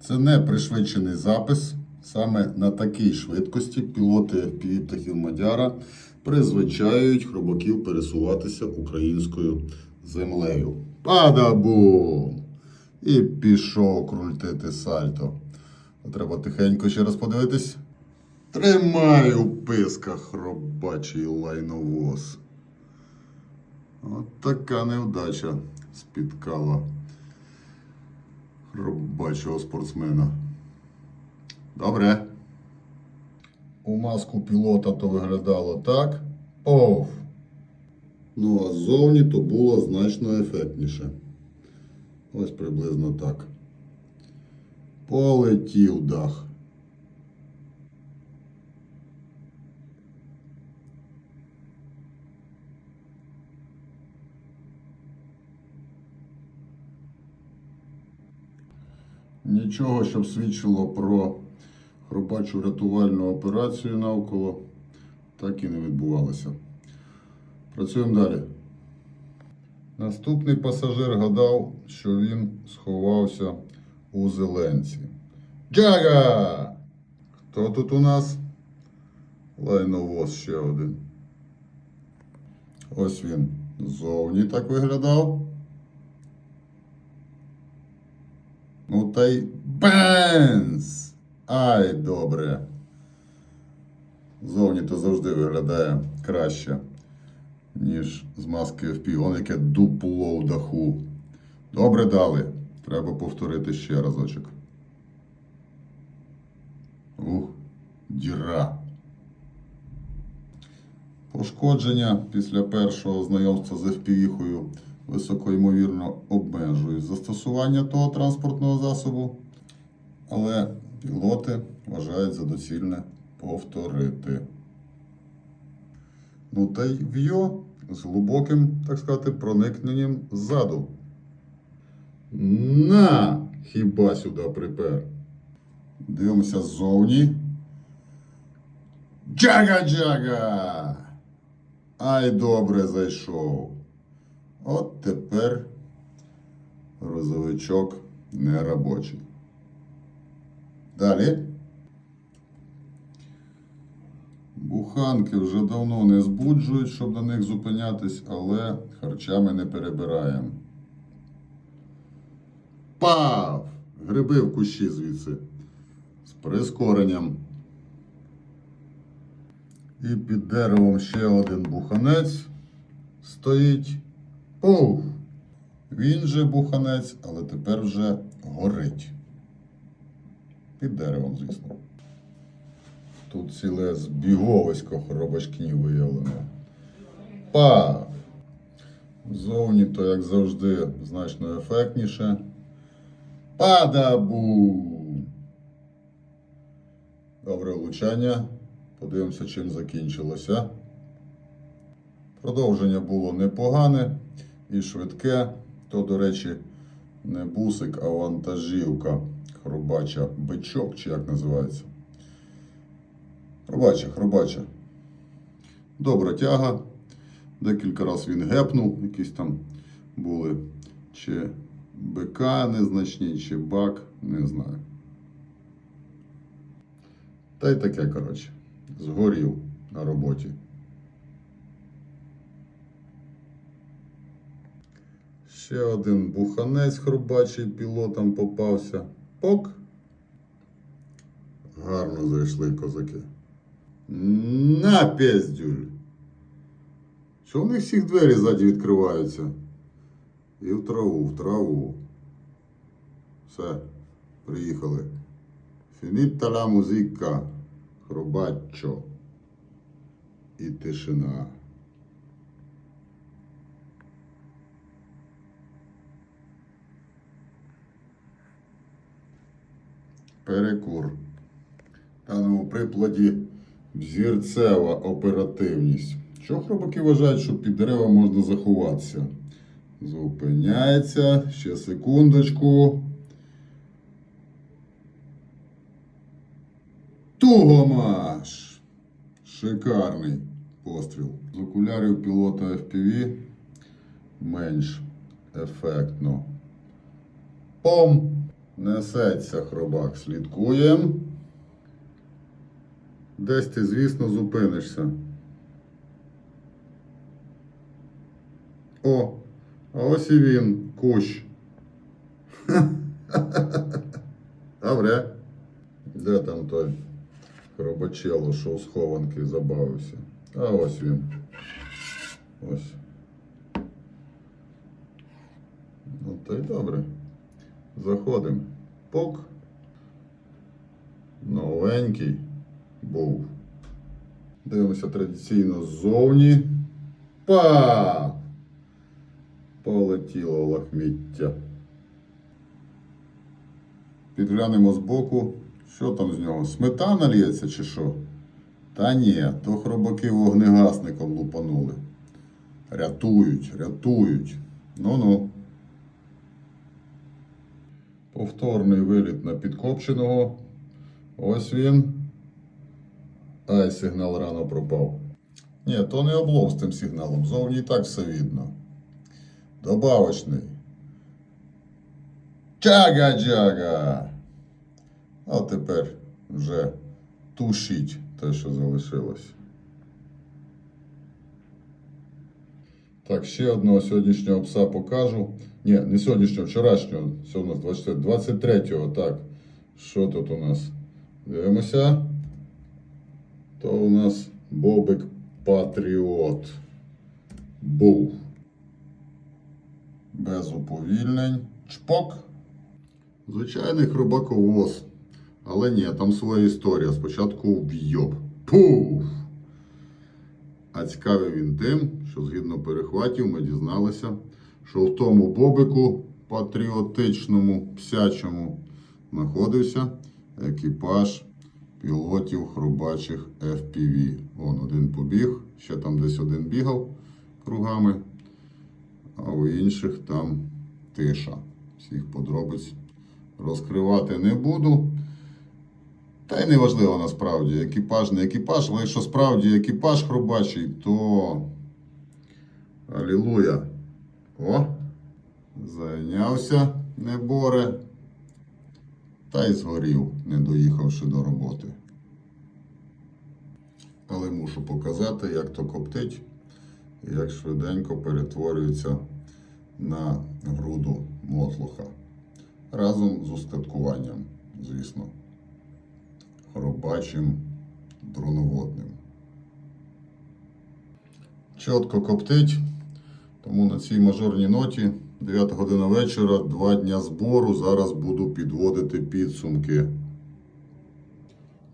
Це не пришвидшений запис. Саме на такій швидкості пілоти птахів Мадяра призвичаюють хробаків пересуватися українською землею. Падабум! І пішов крультити сальто. Треба тихенько ще раз подивитись. Тримай у писках хробачий лайновоз. От така невдача спіткала хробачого спортсмена. Добре. У маску пілота то виглядало так. Оф. Ну, а ззовні то було значно ефектніше. Ось приблизно так. Полетів дах. Нічого, щоб свідчило про хробачу рятувальну операцію навколо, так і не відбувалося. Працюємо далі. Наступний пасажир гадав, що він сховався у зеленці. Джага! Хто тут у нас? Лайновоз ще один. Ось він ззовні так виглядав. Ну та й бенз! Ай, добре. Зовні то завжди виглядає краще, ніж з маски FP. Вон яке дупло в даху. Добре дали. Треба повторити ще разочок. Ух, діра. Пошкодження після першого знайомства з FPV-хою високоймовірно обмежують застосування того транспортного засобу, але пілоти вважають за доцільне повторити. Ну та й в'йо з глибоким, так сказати, проникненням ззаду. На! Хіба сюди припер. Дивимося ззовні. Джага-джага! Ай, добре зайшов. От тепер розовичок не робочий. Далі. Буханки вже давно не збуджують, щоб на них зупинятись, але харчами не перебираємо. Пав! Гриби в кущі звідси. З прискоренням. І під деревом ще один буханець стоїть. Пуф! Він же буханець, але тепер вже горить. Під деревом, звісно. Тут ціле збіговисько хробачків виявлено. Па! Зовні то, як завжди, значно ефектніше. Падабу! Добре влучання. Подивимося, чим закінчилося. Продовження було непогане і швидке. То, до речі, не бусик, а вантажівка. Хробача бичок, чи як називається. Хробача, хробача. Добра тяга. Декілька разів він гепнув, якісь там були. Чи БК незначні, чи бак, не знаю. Та й таке, коротше, згорів на роботі. Ще один буханець хробачий пілотам попався. Пок. Гарно зайшли козаки. На піздюль. Що в них всіх двері ззаді відкриваються? І в траву, в траву. Все, приїхали. Фініта ла музика. Хробаччо. І тишина. Перекур. В даному прикладі взірцева оперативність. Що хробаки вважають, що під дерева можна заховатися? Зупиняється. Ще секундочку. Тугомаш! Шикарний постріл. З окулярів пілота FPV менш ефектно. Пом! Несеться хробак, слідкуємо. Десь ти, звісно, зупинишся. О, а ось і він, кущ. Добре. Де там той хробачело, що у схованки забавився? А ось він. Ось. Ну, то й добре. Заходимо. Пок. Новенький був. Дивимося традиційно ззовні. Па! Полетіло лахміття. Підглянемо збоку. Що там з нього? Сметана лється чи що? Та ні, то хробаки вогнегасником лупанули. Рятують, рятують. Ну-ну. Повторний виліт на підкопченого. Ось він. Ай, сигнал рано пропав. Ні, то не облом з тим сигналом. Зовні і так все видно. Добавочний. Чага-джага. А тепер вже тушіть те, що залишилось. Так, ще одного сьогоднішнього пса покажу. Ні, не сьогоднішнього, вчорашнього. Сьогодні у нас 24, 23-го, так. Що тут у нас? Дивимося. То у нас Бобик Патріот. Був. Без уповільнень. Чпок. Звичайний хробаковоз. Але ні, там своя історія. Спочатку вйоб. Пуф! А цікавий він тим, що згідно перехватів ми дізналися, що в тому бобику патріотичному, псячому знаходився екіпаж пілотів хробачих FPV. Вон один побіг, ще там десь один бігав кругами, а у інших там тиша. Всіх подробиць розкривати не буду. Та й не важливо насправді, екіпаж не екіпаж, але якщо справді екіпаж хробачий, то Алілуя. О! Зайнявся неборе. Та й згорів, не доїхавши до роботи. Але мушу показати, як то коптить, як швиденько перетворюється на груду мотлуха. Разом з устаткуванням, звісно хробачим дроноводним. Чітко коптить, тому на цій мажорній ноті 9 година вечора, 2 дня збору. Зараз буду підводити підсумки.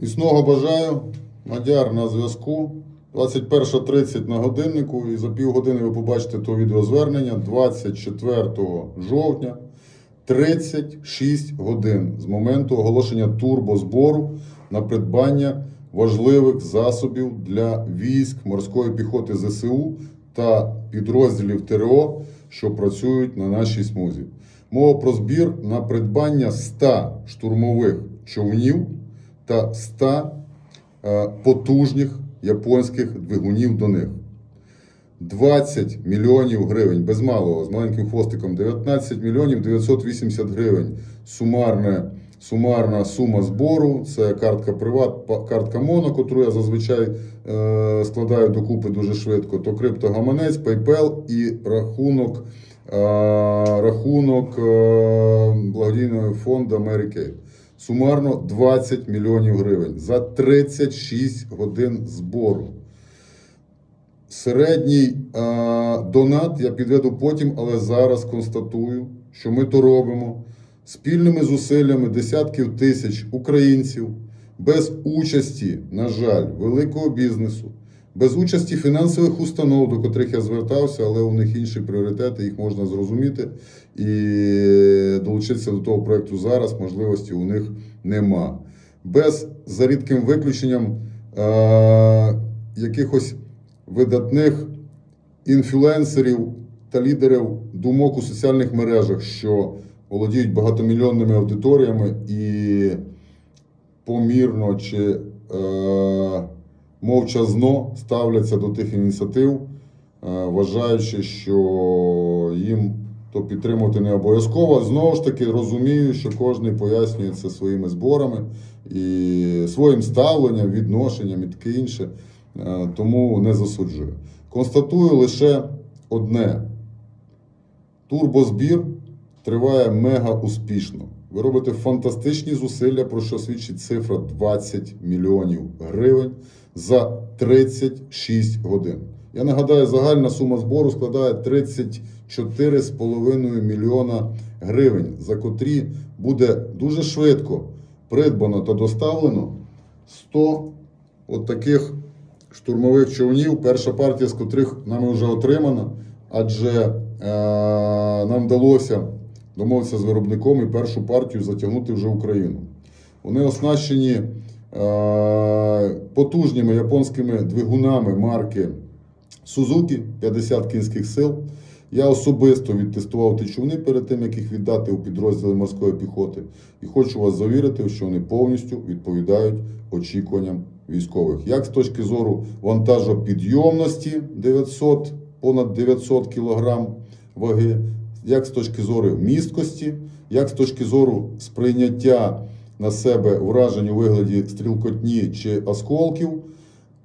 Міцного бажаю. Мадяр на зв'язку. 21.30 на годиннику і за півгодини ви побачите то відеозвернення 24 жовтня. 36 годин з моменту оголошення турбозбору на придбання важливих засобів для військ морської піхоти ЗСУ та підрозділів ТРО, що працюють на нашій смузі. Мова про збір на придбання 100 штурмових човнів та 100 е, потужних японських двигунів до них. 20 мільйонів гривень, без малого, з маленьким хвостиком, 19 мільйонів 980 гривень. Сумарне, сумарна сума збору. Це картка Приват, картка Моно, яку я зазвичай е, складаю докупи дуже швидко. То криптогаманець, PayPal і рахунок, е, рахунок е, благодійного фонду Americaid. Сумарно 20 мільйонів гривень за 36 годин збору. Середній донат я підведу потім, але зараз констатую, що ми то робимо спільними зусиллями десятків тисяч українців, без участі, на жаль, великого бізнесу, без участі фінансових установ, до котрих я звертався, але у них інші пріоритети, їх можна зрозуміти і долучитися до того проекту зараз. Можливості у них нема. Без за рідким виключенням а, якихось видатних інфлюенсерів та лідерів думок у соціальних мережах, що володіють багатомільйонними аудиторіями і помірно чи е, мовчазно ставляться до тих ініціатив, е, вважаючи, що їм то підтримувати не обов'язково. Знову ж таки, розумію, що кожен пояснює це своїми зборами і своїм ставленням, відношенням і таке інше. Е, Тому не засуджую. Констатую лише одне: турбозбір триває мега успішно. Ви робите фантастичні зусилля, про що свідчить цифра 20 мільйонів гривень за 36 годин. Я нагадаю, загальна сума збору складає 34,5 мільйона гривень, за котрі буде дуже швидко придбано та доставлено 100 от таких штурмових човнів, перша партія з котрих нами вже отримана, адже е, нам вдалося домовитися з виробником і першу партію затягнути вже Україну. Вони оснащені е, потужними японськими двигунами марки Suzuki 50 кінських сил. Я особисто відтестував ті човни перед тим, як їх віддати у підрозділи морської піхоти. І хочу вас завірити, що вони повністю відповідають очікуванням військових. Як з точки зору вантажопідйомності 900, понад 900 кг ваги, як з точки зору місткості, як з точки зору сприйняття на себе вражень у вигляді стрілкотні чи осколків.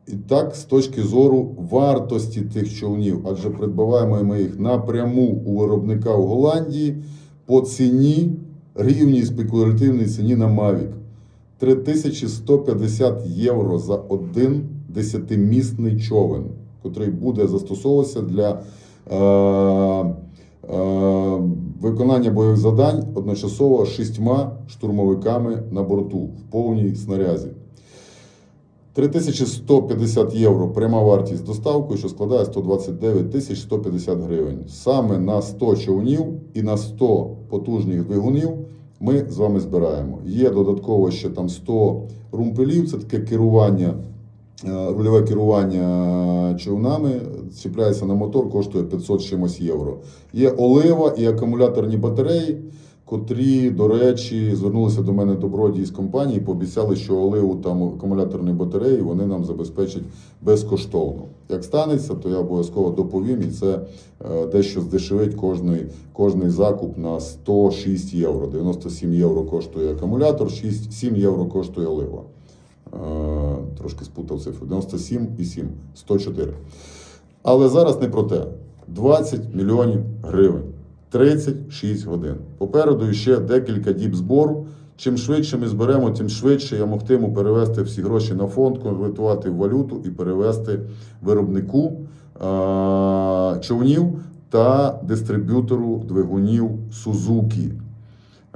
І так, з точки зору вартості тих човнів, адже придбаваємо ми їх напряму у виробника в Голландії по ціні, рівній спекулятивній ціні на Mavic. 3150 євро за один десятимісний човен, який буде застосовуватися для е, виконання бойових завдань одночасово шістьма штурмовиками на борту в повній снарязі. 3150 євро пряма вартість з доставкою, що складає 129 150 гривень. Саме на 100 човнів і на 100 потужних двигунів ми з вами збираємо. Є додатково ще там 100 румпелів, це таке керування, е, рульове керування човнами, чіпляється на мотор, коштує 500 чимось євро. Є олива і акумуляторні батареї котрі, до речі, звернулися до мене добродії з компанії, пообіцяли, що оливу там акумуляторні батареї вони нам забезпечать безкоштовно. Як станеться, то я обов'язково доповім, і це е, дещо здешевить кожний, кожний закуп на 106 євро. 97 євро коштує акумулятор, 6, 7 євро коштує олива. Е, Трошки спутав цифру. 97 і 7, 104. Але зараз не про те. 20 мільйонів гривень. 36 годин. Попереду ще декілька діб збору. Чим швидше ми зберемо, тим швидше я могтиму перевести всі гроші на фонд, конвертувати в валюту і перевести виробнику а, човнів та дистриб'ютору двигунів Сузукі.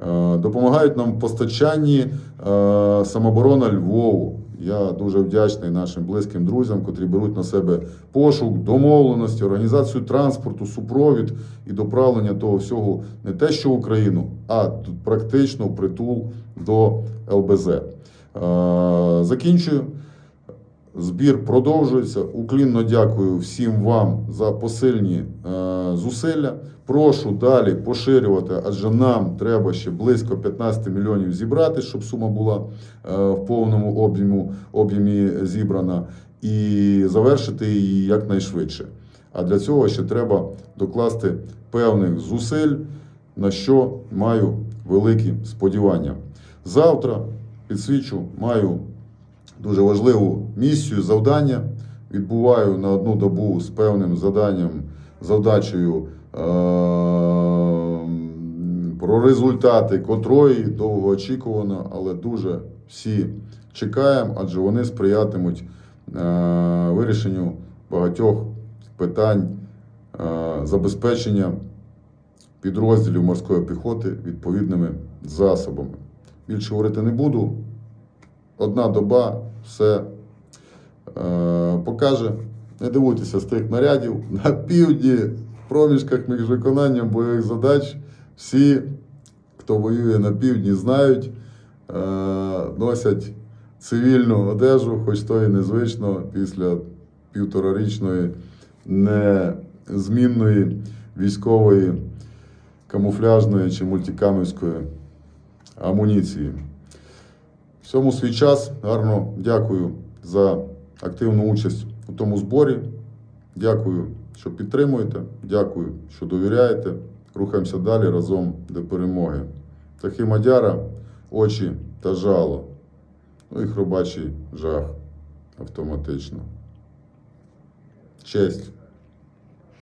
Е, Допомагають нам в постачанні е, самоборона Львову. Я дуже вдячний нашим близьким друзям, котрі беруть на себе пошук, домовленості, організацію транспорту, супровід і доправлення того всього не те, що в Україну, а практично притул до ЛБЗ. Е, Закінчую. Збір продовжується. Уклінно дякую всім вам за посильні е, зусилля. Прошу далі поширювати, адже нам треба ще близько 15 мільйонів зібрати, щоб сума була е, в повному об'єму об'ємі зібрана, і завершити її якнайшвидше. А для цього ще треба докласти певних зусиль, на що маю великі сподівання. Завтра підсвічу, маю дуже важливу місію, завдання. Відбуваю на одну добу з певним заданням, завдачею е- про результати котрої довго очікувано, але дуже всі чекаємо, адже вони сприятимуть е- вирішенню багатьох питань е- забезпечення підрозділів морської піхоти відповідними засобами. Більше говорити не буду одна доба все е, покаже. Не дивуйтеся з тих нарядів. На півдні, в проміжках між виконанням бойових задач, всі, хто воює на півдні, знають, е, носять цивільну одежу, хоч то і незвично після півторарічної незмінної військової камуфляжної чи мультикамівської амуніції. Всьому свій час. Гарно дякую за активну участь у тому зборі. Дякую, що підтримуєте. Дякую, що довіряєте. Рухаємося далі разом до перемоги. Птахи мадяра, очі та жало. Ну і хробачий жах автоматично. Честь.